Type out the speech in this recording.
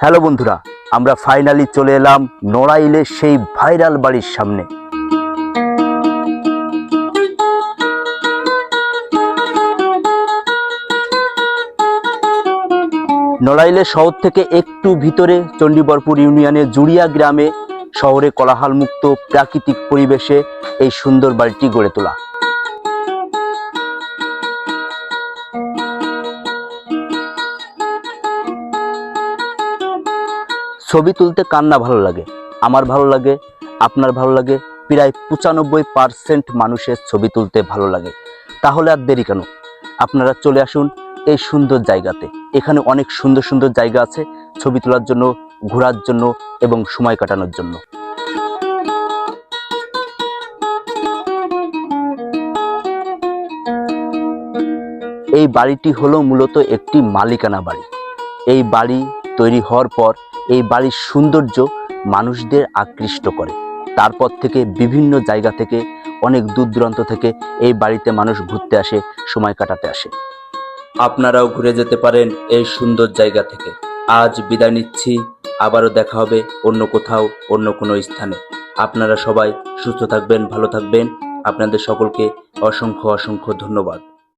Hello বন্ধুরা, আমরা finally চলে এলাম নড়াইলের সেই ভাইরাল বাড়ির সামনে। নড়াইলে শহর থেকে একটু ভিতরে চণ্ডীবরপুর ইউনিয়নের জুড়িয়া গ্রামে শহরে কোলাহলমুক্ত প্রাকৃতিক পরিবেশে এই সুন্দর বাড়িটি গড়ে তোলা। ছবি তুলতে কান্না ভালো লাগে, আমার ভালো লাগে, আপনার ভালো লাগে, প্রায় পঁচানব্বই পার্সেন্ট মানুষের ছবি তুলতে ভালো লাগে। তাহলে আর দেরি কেন? আপনারা চলে আসুন এই সুন্দর জায়গাতে। এখানে অনেক সুন্দর সুন্দর জায়গা আছে ছবি তোলার জন্য, ঘোরার জন্য এবং সময় কাটানোর জন্য। এই বাড়িটি হলো মূলত একটি মালিকানা বাড়ি। এই বাড়ি তৈরি হওয়ার পর এই বাড়ির সৌন্দর্য মানুষদের আকৃষ্ট করে। তারপর থেকে বিভিন্ন জায়গা থেকে, অনেক দূর দূরান্ত থেকে এই বাড়িতে মানুষ ঘুরতে আসে, সময় কাটাতে আসে। আপনারাও ঘুরে যেতে পারেন এই সুন্দর জায়গা থেকে। আজ বিদায় নিচ্ছি, আবারও দেখা হবে অন্য কোথাও, অন্য কোনো স্থানে। আপনারা সবাই সুস্থ থাকবেন, ভালো থাকবেন। আপনাদের সকলকে অসংখ্য অসংখ্য ধন্যবাদ।